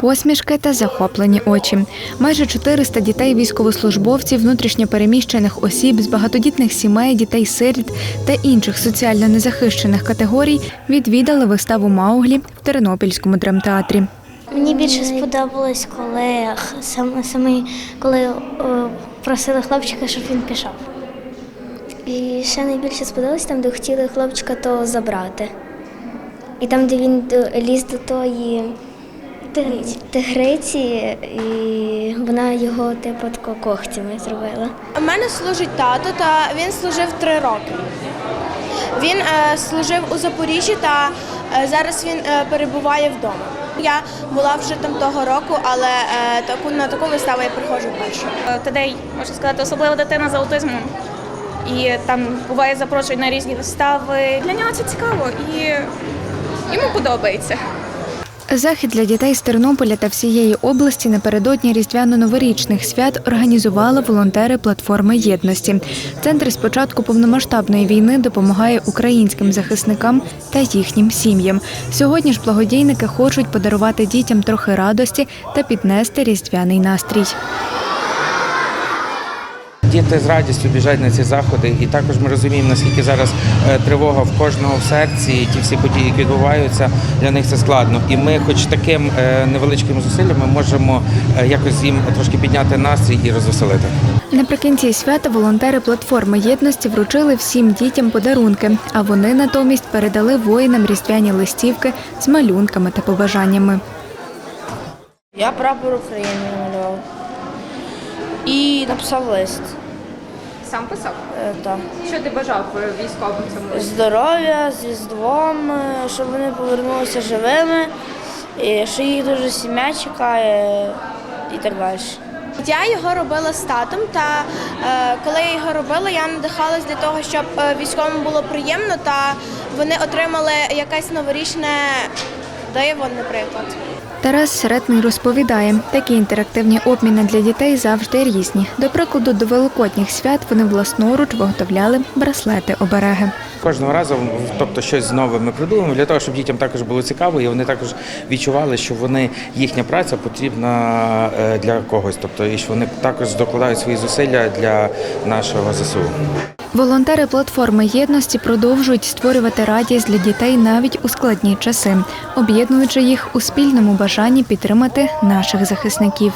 посмішки та захоплені очі. Майже 400 дітей військовослужбовців, внутрішньопереміщених осіб з багатодітних сімей, дітей сиріт та інших соціально незахищених категорій відвідали виставу Мауглі в Тернопільському драмтеатрі. Мені більше сподобалось, коли саме, саме коли е, просили хлопчика, щоб він пішов. І ще найбільше сподобалось там, де хотіли хлопчика то забрати. І там, де він ліз до тої тигриці, тигриці і вона його типу тако когтями зробила. У мене служить тато, та він служив три роки. Він е, служив у Запоріжжі та е, зараз він е, перебуває вдома. Я була вже там того року, але е, таку на таку виставу я приходжу вперше. Тадей, можна сказати, особлива дитина з аутизмом. І там буває запрошують на різні вистави. Для нього це цікаво і йому подобається. Захід для дітей з Тернополя та всієї області напередодні різдвяно-новорічних свят організували волонтери платформи єдності. Центр з початку повномасштабної війни допомагає українським захисникам та їхнім сім'ям. Сьогодні ж благодійники хочуть подарувати дітям трохи радості та піднести різдвяний настрій. Діти з радістю біжать на ці заходи, і також ми розуміємо, наскільки зараз е, тривога в кожного в серці, і ті всі події, які відбуваються, для них це складно. І ми, хоч таким е, невеличким зусиллям, ми можемо е, якось їм трошки підняти настрій і розвеселити. Наприкінці свята волонтери платформи єдності вручили всім дітям подарунки, а вони натомість передали воїнам різдвяні листівки з малюнками та побажаннями. Я прапор України намалював. І написав лист. Сам писав? Е, Так. Що ти бажав військовим цьому? Здоров'я з Різдвом, е, щоб вони повернулися живими, і що їх дуже сім'я чекає і так далі. Я його робила з татом, та е, коли я його робила, я надихалась для того, щоб е, військовим було приємно та вони отримали якесь новорічне диво, наприклад. Тарас Серетний розповідає, такі інтерактивні обміни для дітей завжди різні. До прикладу, до великодніх свят вони власноруч виготовляли браслети-обереги. Кожного разу, тобто щось нове ми придумуємо для того, щоб дітям також було цікаво, і вони також відчували, що вони їхня праця потрібна е, для когось, тобто і що вони також докладають свої зусилля для нашого ЗСУ. Волонтери платформи єдності продовжують створювати радість для дітей навіть у складні часи, об'єднуючи їх у спільному бажанні підтримати наших захисників.